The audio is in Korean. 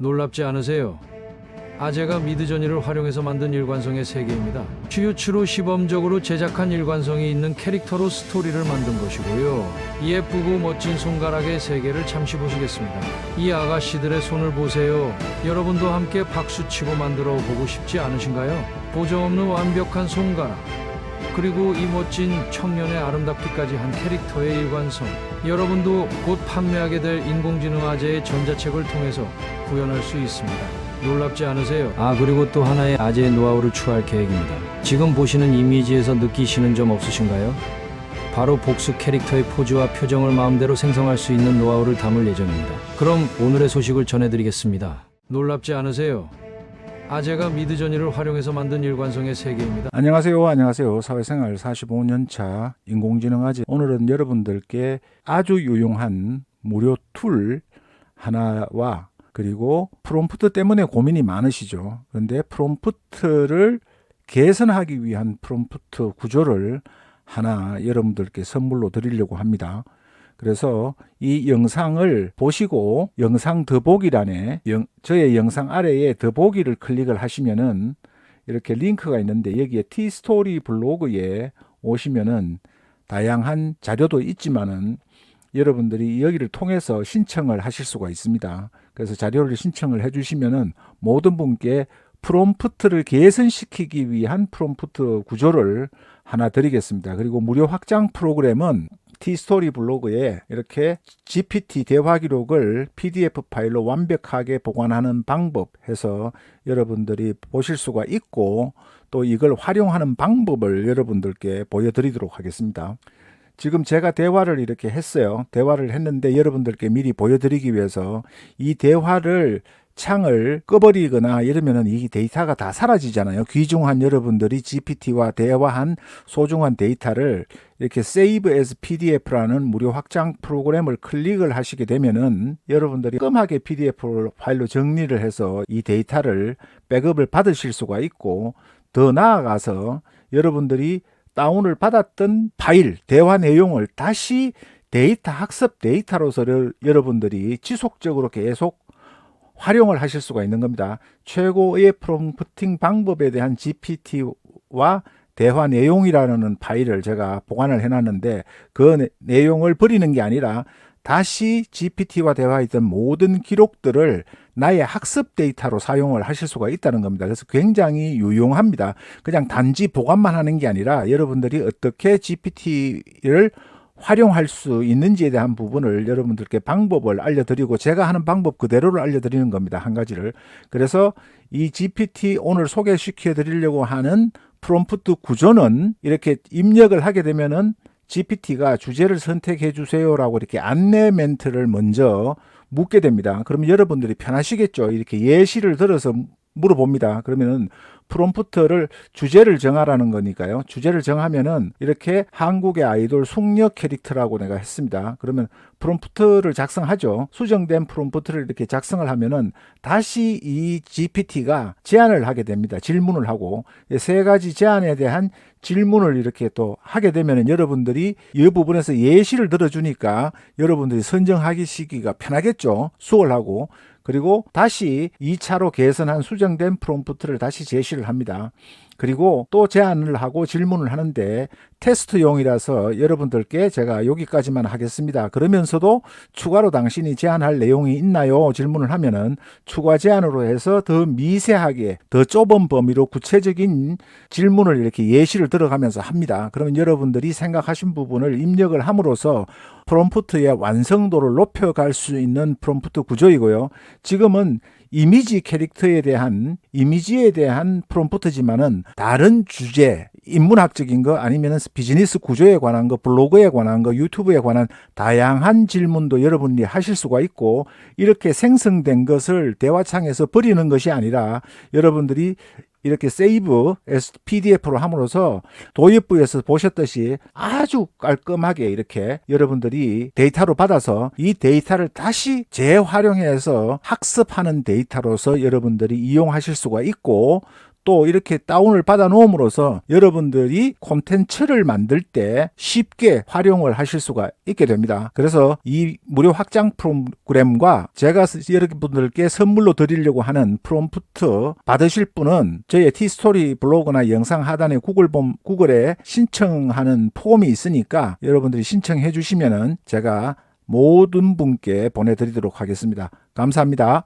놀랍지 않으세요? 아재가 미드저니를 활용해서 만든 일관성의 세계입니다. 슈유츠로 시범적으로 제작한 일관성이 있는 캐릭터로 스토리를 만든 것이고요. 예쁘고 멋진 손가락의 세계를 잠시 보시겠습니다. 이 아가씨들의 손을 보세요. 여러분도 함께 박수치고 만들어 보고 싶지 않으신가요? 보정 없는 완벽한 손가락. 그리고 이 멋진 청년의 아름답기까지 한 캐릭터의 일관성. 여러분도 곧 판매하게 될 인공지능 아재의 전자책을 통해서 구현할 수 있습니다. 놀랍지 않으세요? 아, 그리고 또 하나의 아재의 노하우를 추가할 계획입니다. 지금 보시는 이미지에서 느끼시는 점 없으신가요? 바로 복수 캐릭터의 포즈와 표정을 마음대로 생성할 수 있는 노하우를 담을 예정입니다. 그럼 오늘의 소식을 전해드리겠습니다. 놀랍지 않으세요? 아재가 미드저니를 활용해서 만든 일관성의 세계입니다. 안녕하세요. 안녕하세요. 사회생활 45년 차 인공지능 아재. 오늘은 여러분들께 아주 유용한 무료 툴 하나와 그리고 프롬프트 때문에 고민이 많으시죠. 그런데 프롬프트를 개선하기 위한 프롬프트 구조를 하나 여러분들께 선물로 드리려고 합니다. 그래서 이 영상을 보시고 영상 더보기란에 영- 저의 영상 아래에 더보기를 클릭을 하시면은 이렇게 링크가 있는데 여기에 티스토리 블로그에 오시면은 다양한 자료도 있지만은 여러분들이 여기를 통해서 신청을 하실 수가 있습니다. 그래서 자료를 신청을 해 주시면은 모든 분께 프롬프트를 개선시키기 위한 프롬프트 구조를 하나 드리겠습니다. 그리고 무료 확장 프로그램은 티스토리 블로그에 이렇게 GPT 대화 기록을 PDF 파일로 완벽하게 보관하는 방법 해서 여러분들이 보실 수가 있고 또 이걸 활용하는 방법을 여러분들께 보여드리도록 하겠습니다. 지금 제가 대화를 이렇게 했어요. 대화를 했는데 여러분들께 미리 보여드리기 위해서 이 대화를 창을 꺼버리거나 이러면은 이 데이터가 다 사라지잖아요. 귀중한 여러분들이 GPT와 대화한 소중한 데이터를 이렇게 Save as PDF라는 무료 확장 프로그램을 클릭을 하시게 되면은 여러분들이 끔하게 PDF 파일로 정리를 해서 이 데이터를 백업을 받으실 수가 있고 더 나아가서 여러분들이 다운을 받았던 파일, 대화 내용을 다시 데이터 학습 데이터로서 여- 여러분들이 지속적으로 계속 활용을 하실 수가 있는 겁니다. 최고의 프롬프팅 방법에 대한 GPT와 대화 내용이라는 파일을 제가 보관을 해놨는데 그 내- 내용을 버리는 게 아니라 다시 GPT와 대화했던 모든 기록들을 나의 학습 데이터로 사용을 하실 수가 있다는 겁니다. 그래서 굉장히 유용합니다. 그냥 단지 보관만 하는 게 아니라 여러분들이 어떻게 GPT를 활용할 수 있는지에 대한 부분을 여러분들께 방법을 알려드리고 제가 하는 방법 그대로를 알려드리는 겁니다. 한 가지를. 그래서 이 GPT 오늘 소개시켜 드리려고 하는 프롬프트 구조는 이렇게 입력을 하게 되면은 GPT가 주제를 선택해 주세요라고 이렇게 안내 멘트를 먼저 묻게 됩니다. 그러면 여러분들이 편하시겠죠. 이렇게 예시를 들어서 물어봅니다. 그러면은 프롬프트를 주제를 정하라는 거니까요. 주제를 정하면은 이렇게 한국의 아이돌 숙녀 캐릭터라고 내가 했습니다. 그러면 프롬프트를 작성하죠. 수정된 프롬프트를 이렇게 작성을 하면은 다시 이 GPT가 제안을 하게 됩니다. 질문을 하고 이세 가지 제안에 대한 질문을 이렇게 또 하게 되면은 여러분들이 이 부분에서 예시를 들어주니까 여러분들이 선정하기 시기가 편하겠죠. 수월하고 그리고 다시 2차로 개선한 수정된 프롬프트를 다시 제시를 합니다. 그리고 또 제안을 하고 질문을 하는데 테스트용이라서 여러분들께 제가 여기까지만 하겠습니다. 그러면서도 추가로 당신이 제안할 내용이 있나요? 질문을 하면은 추가 제안으로 해서 더 미세하게 더 좁은 범위로 구체적인 질문을 이렇게 예시를 들어가면서 합니다. 그러면 여러분들이 생각하신 부분을 입력을 함으로써 프롬프트의 완성도를 높여갈 수 있는 프롬프트 구조이고요. 지금은 이미지 캐릭터에 대한 이미지에 대한 프롬프트지만은 다른 주제 인문학적인 거 아니면은 비즈니스 구조에 관한 거 블로그에 관한 거 유튜브에 관한 다양한 질문도 여러분이 하실 수가 있고 이렇게 생성된 것을 대화창에서 버리는 것이 아니라 여러분들이 이렇게 세이브 PDF로 함으로써 도입부에서 보셨듯이 아주 깔끔하게 이렇게 여러분들이 데이터로 받아서 이 데이터를 다시 재활용해서 학습하는 데이터로서 여러분들이 이용하실 수가 있고 또 이렇게 다운을 받아 놓음으로써 여러분들이 콘텐츠를 만들 때 쉽게 활용을 하실 수가 있게 됩니다. 그래서 이 무료 확장 프로그램과 제가 여러분들께 선물로 드리려고 하는 프롬프트 받으실 분은 저희의 티스토리 블로그나 영상 하단에 구글 봄, 구글에 신청하는 폼이 있으니까 여러분들이 신청해 주시면은 제가 모든 분께 보내드리도록 하겠습니다. 감사합니다.